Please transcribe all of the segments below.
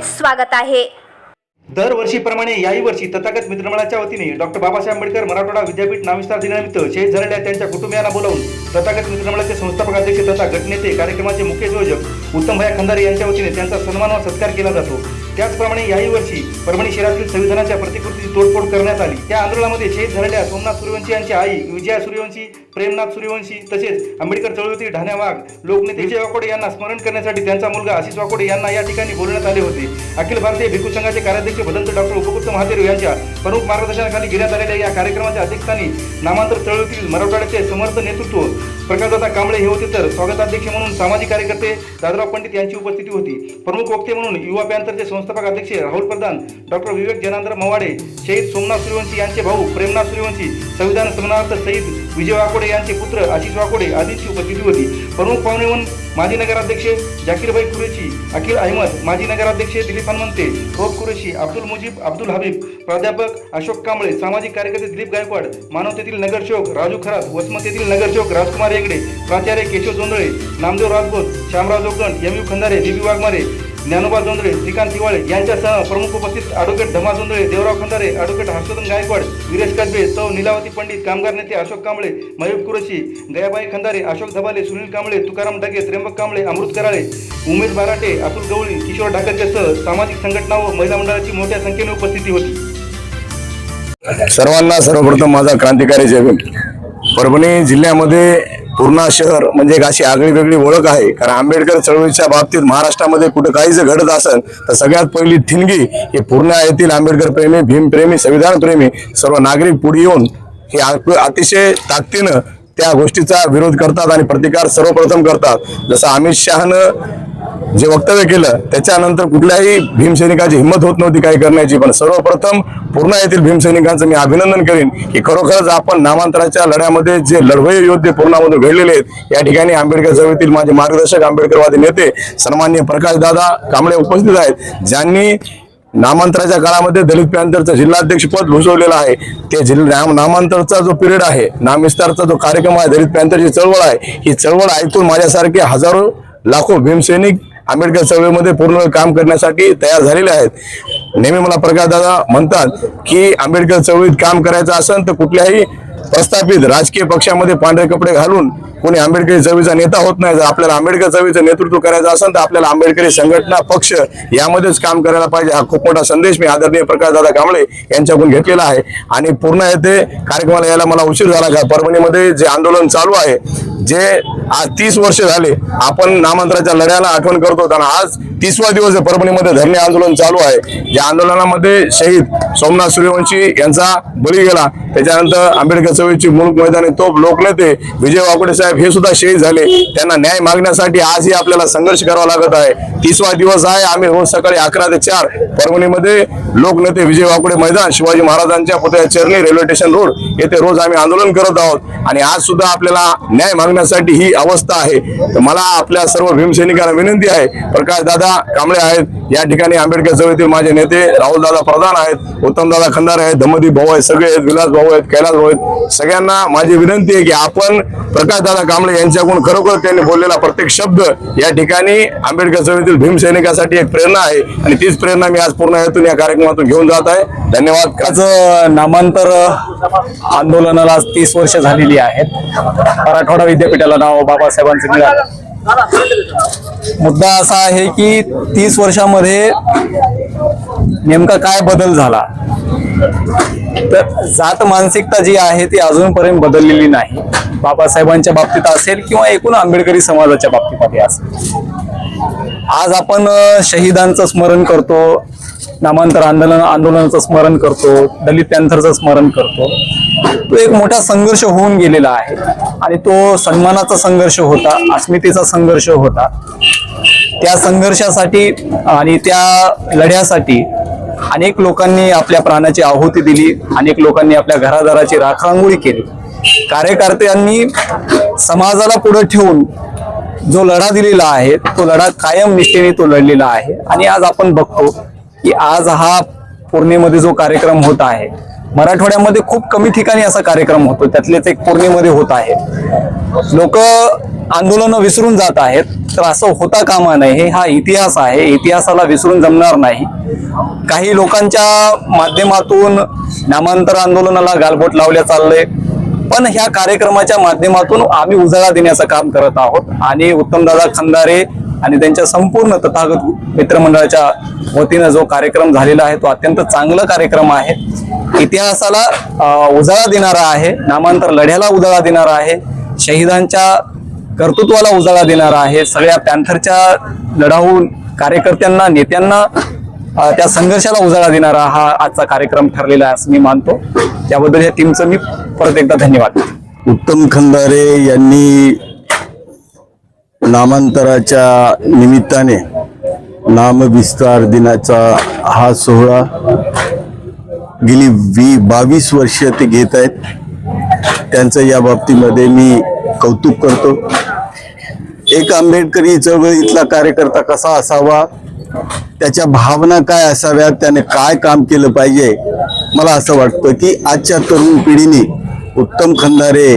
आपले स्वागत आहे. दरवर्षीप्रमाणे याही वर्षी तथागत मित्रमंडळाच्या वतीने डॉक्टर बाबासाहेब आंबेडकर मराठवाडा विद्यापीठ नामविस्तार दिनानिमित्त शहीद झालेल्या त्यांच्या कुटुंबियांना बोलावून तथागत मित्रमंडळाचे संस्थापक अध्यक्ष तथा गटनेते कार्यक्रमाचे मुख्य संयोजक उत्तम भया खंदारे यांच्या वतीने त्यांचा सन्मान व सत्कार केला जातो. त्याचप्रमाणे याही वर्षी परभणी शहरातील संविधानाच्या प्रतिकृतीची तोडफोड करण्यात आली. त्या आंदोलनामध्ये शहीद झालेल्या सोमनाथ सूर्यवंशी यांची आई विजया सूर्यवंशी प्रेमनाथ सूर्यवंशी तसेच आंबेडकर चळवळीतील ढाण्या वाघ लोकनेते विजय वाकोडे यांना स्मरण करण्यासाठी त्यांचा मुलगा आशिष वाकोडे यांना या ठिकाणी बोलवण्यात आले होते. अखिल भारतीय भिक्खू संघाचे कार्याध्यक्ष भदंत डॉक्टर उपकृत महादेव यांच्या प्रमुख मार्गदर्शनाखाली घेण्यात आलेल्या या कार्यक्रमाच्या अध्यक्षस्थानी नामांतर चळवळीतील मराठवाड्याचे समर्थ नेतृत्व प्रकाशदादा कांबळे हे होते तर स्वागताध्यक्ष म्हणून सामाजिक कार्यकर्ते दादराव पंडित यांची उपस्थिती होती. प्रमुख वक्ते म्हणून युवा पॅन्थरचे संस्थापक अध्यक्ष राहुल प्रधान डॉक्टर विवेक जनांद्र मवाडे शहीद सोमनाथ सूर्यवंशी यांचे भाऊ प्रेमनाथ सूर्यवंशी संविधान सन्मानार्थ शहीद विजय वाकोडे यांचे पुत्र आशिष वाकोडे आदींची उपस्थिती होती. प्रमुख पाहुणे म्हणून माजी नगराध्यक्ष जाकीरभाई कुरेशी अखिल अहमद माजी नगराध्यक्ष दिलीप हनुमंते रोब कुरेशी अब्दुल मुजीब अब्दुल हबीब प्राध्यापक अशोक कांबळे सामाजिक कार्यकर्ते दिलीप गायकवाड मानवतेतील नगरसेवक राजू खरात वसमतेतील नगरसेवक राजकुमार हेगडे प्राचार्य Keshav Jondhale Namdev Rajbhot Shyamrao Jogan M U Khandare D B Waghmare Dnyanoba Jondhale Shrikant Tiwale यांच्यासह प्रमुख उपस्थित ॲडव्होकेट धमा जोंधळे देवराव खंदारे ॲडव्होकेट हर्षवर्धन गायकवाड वीरेश कदबे सौ नीलावती पंडित कामगार नेते अशोक कांबळे मयूर कुरशी गयाबाई खंदारे अशोक धबाले सुनील कांबळे तुकाराम ढगे त्र्यंबक कांबळे अमृत कराळे उमेश बाराटे अतुल गवळी किशोर ढाकरच्यासह सामाजिक संघटना व महिला मंडळाची मोठ्या संख्येने उपस्थिती होती. सर्वांना सर्वप्रथम माझा क्रांतिकारी जय परभणी जिल्ह्यामध्ये पूर्णा शहर म्हणजे एक अशी आगळी वेगळी ओळख आहे. कारण आंबेडकर चळवळीच्या बाबतीत महाराष्ट्रामध्ये कुठं काही जर घडत असेल तर सगळ्यात पहिली ठिणगी हे पूर्णा येथील आंबेडकर प्रेमी भीमप्रेमी संविधान प्रेमी सर्व नागरिक पुढे येऊन हे अतिशय ताकदीनं त्या गोष्टीचा विरोध करतात आणि प्रतिकार सर्वप्रथम करतात. जसं अमित शहानं जे वक्तव्य केलं त्याच्यानंतर कुठल्याही भीमसैनिकाची हिंमत होत नव्हती काही करण्याची पण सर्वप्रथम पूर्ण येथील भीमसैनिकांचं मी अभिनंदन करेन की खरोखरच आपण नामांतराच्या लढ्यामध्ये जे लढवय योद्धे पूर्णामधून घडलेले आहेत या ठिकाणी आंबेडकर चळवळीतील माझे मार्गदर्शक आंबेडकरवादी नेते सन्मान्य प्रकाशदादा कांबळे उपस्थित आहेत. ज्यांनी नामांतराच्या काळामध्ये दलित पॅंथरचं जिल्हाध्यक्ष पद भूषवलेलं आहे. ते जिल्हा नाम- नामांतरचा जो पिरियड आहे नामविस्तारचा जो कार्यक्रम आहे दलित पॅंथरची चळवळ आहे ही चळवळ ऐकून माझ्यासारखे हजारो लाखो भीमसैनिक आंबेडकर चळवळीमध्ये पूर्ण काम करण्यासाठी तयार झालेले आहेत. नेहमी मला प्रकाशदादा म्हणतात की आंबेडकर चळवळीत काम करायचं असेल तर कुठल्याही प्रस्थापित राजकीय पक्षामध्ये पांढरे कपडे घालून कोणी आंबेडकरी चवीचा नेता होत नाही जर आपल्याला आंबेडकर चवीचं नेतृत्व करायचं असेल तर आपल्याला आंबेडकरी संघटना पक्ष यामध्येच काम करायला पाहिजे. हा खूप मोठा संदेश मी आदरणीय प्रकाशदादा कांबळे यांच्याकडून घेतलेला आहे. आणि पूर्ण येथे कार्यक्रमाला यायला मला उशीर झाला का? परभणीमध्ये जे आंदोलन चालू आहे जे आज तीस वर्ष झाले आपण नामांतराच्या लढ्याला आठवण करतो. आणि आज तीसवा दिवस आहे. परभणीमध्ये धरणे आंदोलन चालू आहे. या आंदोलनामध्ये शहीद सोमनाथ सूर्यवंशी यांचा बळी गेला. त्याच्यानंतर आंबेडकर चळवळीची मुलूक मैदानी तोप लोकनेते विजय वाकोडे साहेब हे सुद्धा शहीद झाले. त्यांना न्याय मागण्यासाठी आजही आपल्याला संघर्ष करावा लागत आहे. तीसवा दिवस आहे. आम्ही रोज सकाळी अकरा ते चार परभणीमध्ये लोकनेते विजय वाकोडे मैदान शिवाजी महाराजांच्या पुतळ्या चरणी रेल्वे स्टेशन रोड येथे रोज आम्ही आंदोलन करत आहोत. आणि आज सुद्धा आपल्याला न्याय मागण्यासाठी ही अवस्था आहे. तर मला आपल्या सर्व भीमसैनिकांना विनंती आहे. प्रकाश दादा कांबळे आहेत. या ठिकाणी आंबेडकर चळवळीतील माझे नेते राहुल दादा प्रधान आहेत उत्तम दादा आहेत धमदी भाऊ आहेत सगळे आहेत विलास भाऊ आहेत कैलास भाऊ आहेत. सगळ्यांना माझी विनंती आहे की आपण प्रकाश दादा कांबळे यांच्याकडून खरोखर त्यांनी बोललेला प्रत्येक शब्द या ठिकाणी आंबेडकर चळवळीतील भीमसैनिकासाठी एक प्रेरणा आहे आणि तीच प्रेरणा मी आज पूर्ण हेतून या कार्यक्रमातून घेऊन जात आहे. धन्यवाद. आज नामांतर आंदोलनाला आज तीस वर्ष झालेली आहेत. मराठवाडा विद्यापीठाला नाव बाबासाहेबांचं मिळालं. मुद्दा असा आहे की तीस वर्षामध्ये नेमका काय बदल झाला? तर जात मानसिकता जी आहे ती अजूनपर्यंत बदललेली नाही. बाबासाहेबांच्या बाबतीत असेल किंवा एकूण आंबेडकरी समाजाच्या बाबतीमध्ये असेल. आज आपण शहीदांचं स्मरण करतो नामांतर आंदोलन आंदोलनाचं स्मरण करतो दलित पॅन्थरचं स्मरण करतो. तो एक मोठा संघर्ष होऊन गेलेला आहे. आणि तो सन्मानाचा संघर्ष होता अस्मितेचा संघर्ष होता. त्या संघर्षासाठी आणि त्या लढ्यासाठी अनेक लोकांनी आपल्या प्राणाची आहुती दिली अनेक लोकांनी आपल्या घरादाराची राखरांगोळी केली. कार्यकर्त्यांनी समाजाला पुढे ठेवून जो लढा दिलेला आहे तो लढा कायम निष्ठेने तो लढलेला आहे. आणि आज आपण बघतो की आज हा पूर्णेमध्ये जो कार्यक्रम होत आहे मराठवाड्यामध्ये खूप कमी ठिकाणी असा कार्यक्रम होतो. त्यातलेच एक पूर्णेमध्ये होत आहे. लोक आंदोलनं विसरून जात आहेत. तर असं होता कामा नये. हा इतिहास आहे. इतिहासाला विसरून जमणार नाही. काही लोकांच्या माध्यमातून नामांतर आंदोलनाला गालबोट लावल्या चाललंय. पण ह्या कार्यक्रमाच्या माध्यमातून आम्ही उजाळा देण्याचं काम करत आहोत. आणि उत्तमदादा खंदारे आणि त्यांच्या संपूर्ण तथागत मित्रमंडळाच्या वतीनं जो कार्यक्रम झालेला आहे तो अत्यंत चांगला कार्यक्रम आहे. इतिहासाला उजाळा देणारा आहे. नामांतर लढ्याला उजाळा देणारा आहे. शहीदांच्या कर्तृत्वाला उजाळा देणारा आहे. सगळ्या पॅन्थरच्या लढाऊ कार्यकर्त्यांना नेत्यांना त्या संघर्षाला उजाळा देणारा हा आजचा कार्यक्रम ठरलेला आहे असं मी मानतो. त्याबद्दल या टीमचं मी परत एकदा धन्यवाद. उत्तम खंदारे यांनी नामांतराच्या निमित्ताने नामविस्तार दिनाचा हा सोहळा गेली वी बावीस वर्ष ते घेत आहेत. त्यांचं या बाबतीमध्ये मी कौतुक करतो. एक आंबेडकरी चळवळीतला कार्यकर्ता कसा असावा? त्याच्या भावना काय असाव्यात? त्याने काय काम केलं पाहिजे? मला असं वाटतं की आजच्या तरुण पिढीने उत्तम खंदारे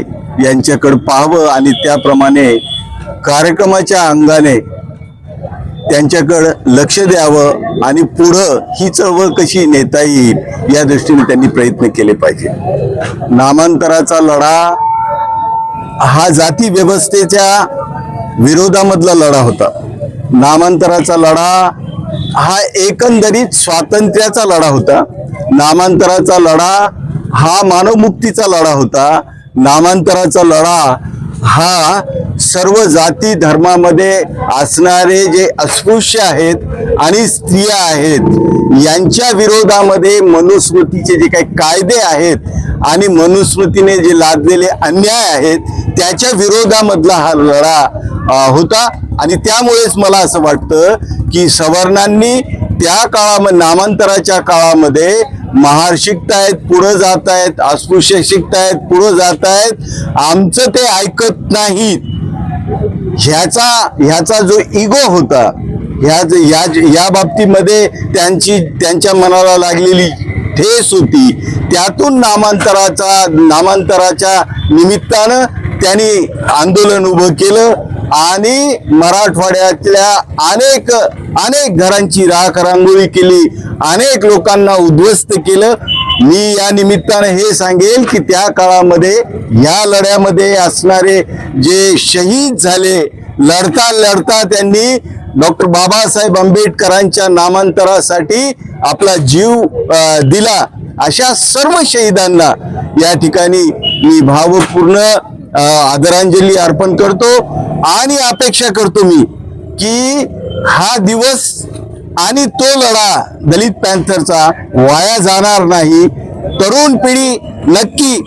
यांच्याकडे पाहावं आणि त्याप्रमाणे कार्यक्रमाच्या अंगाने त्यांच्याकडं लक्ष द्यावं आणि पुढं ही चळवळ कशी नेता येईल या दृष्टीने त्यांनी प्रयत्न केले पाहिजे. नामांतराचा लढा हा जाती व्यवस्थेच्या विरोधामधला लढा होता. नामांतराचा लढा हा एकंदरीत स्वातंत्र्याचा लढा होता. नामांतराचा लढा हा मानवमुक्तीचा लढा होता. नामांतराचा लढा हा सर्व जाती धर्मामध्ये असणारे जे अस्पृश्य आहेत आणि स्त्रिया आहेत यांच्या विरोधामध्ये मनुस्मृतीचे जे काही कायदे आहेत आणि मनुस्मृतीने जे लादलेले अन्याय आहेत त्याच्या विरोधामधला हा लढा होता. आणि त्यामुळेच मला असं वाटतं की सवर्णांनी त्या काळामध्ये नामांतराच्या काळामध्ये महार शिकतायत पुढं जात आहेत अस्पृश्य शिकतायत पुढं जात आहेत. आमचं ते ऐकत नाहीत. ह्याचा ह्याचा जो इगो होता ह्या या या बाबतीमध्ये त्यांची त्यांच्या मनाला लागलेली ठेस होती. त्यातून नामांतराचा नामांतराच्या निमित्तानं त्यांनी आंदोलन उभं केलं आणि मराठवाड्यातल्या अनेक अनेक घरांची राख रांगोळी केली अनेक लोकांना उद्ध्वस्त केलं. मी या निमित्ताने हे सांगेल की त्या काळामध्ये या लढ्यामध्ये असणारे जे शहीद झाले लढता लढता त्यांनी डॉक्टर बाबासाहेब आंबेडकरांच्या नामांतरासाठी आपला जीव दिला. अशा सर्व शहीदांना या ठिकाणी मी भावपूर्ण आदरांजली अर्पण करतो. आणि अपेक्षा करतो मी की हा दिवस आणि तो लढा दलित पॅन्थरचा वाया जाणार नाही. तरुण पिढी नक्की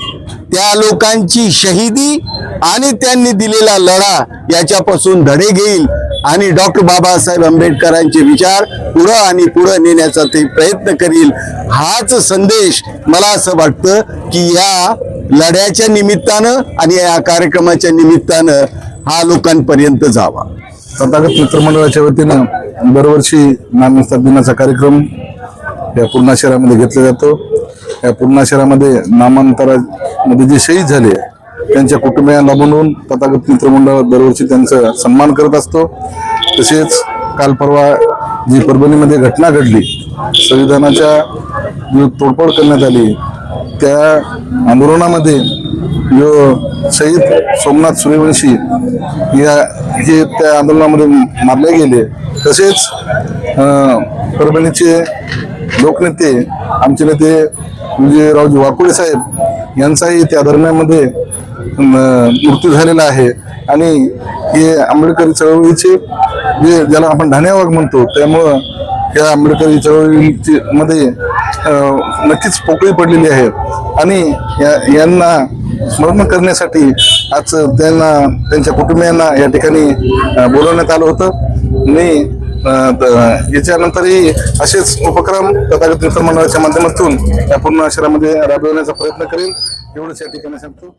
त्या लोकांची शहीदी आणि त्यांनी दिलेला लढा याच्यापासून धडे घेईल. आणि डॉक्टर बाबासाहेब आंबेडकरांचे विचार पुढं आणि पुढं नेण्याचा ते प्रयत्न करील. हाच संदेश मला असं वाटतं की या लढ्याच्या निमित्तानं आणि या कार्यक्रमाच्या निमित्तानं हा लोकांपर्यंत जावा. तथागत मित्रमंडळाच्या वतीनं दरवर्षी नामविस्तार दिनाचा कार्यक्रम या पूर्णा शहरामध्ये घेतला जातो. या पूर्णा शहरामध्ये नामांतरामध्ये जे शहीद झाले त्यांच्या कुटुंबियांना बनवून तथागत मित्रमंडळ दरवर्षी त्यांचा सन्मान करत असतो. तसेच काल परवा जी परभणीमध्ये घटना घडली संविधानाच्या जी तोडफोड करण्यात आली त्या आंदोलनामध्ये जो शहीद सोमनाथ सूर्यवंशी या हे त्या आंदोलनामध्ये मारले गेले. तसेच परभणीचे लोकनेते आमचे नेते म्हणजे रावजी वाकुळे साहेब यांचाही त्या दरम्यानमध्ये मृत्यू झालेला आहे. आणि हे आंबेडकरी चळवळीचे जे ज्याला आपण ढाण्यावाग म्हणतो त्यामुळं या आंबेडकरी चळवळीची मध्ये नक्कीच पोकळी पडलेली आहे. आणि या- यांना स्मरण करण्यासाठी आज त्यांना त्यांच्या कुटुंबियांना या ठिकाणी बोलवण्यात आलं होतं. मी याच्यानंतरही असेच उपक्रम तथागत मित्रमंडळाच्या माध्यमातून या पूर्ण शहरामध्ये राबविण्याचा प्रयत्न करेल एवढंच या ठिकाणी सांगतो.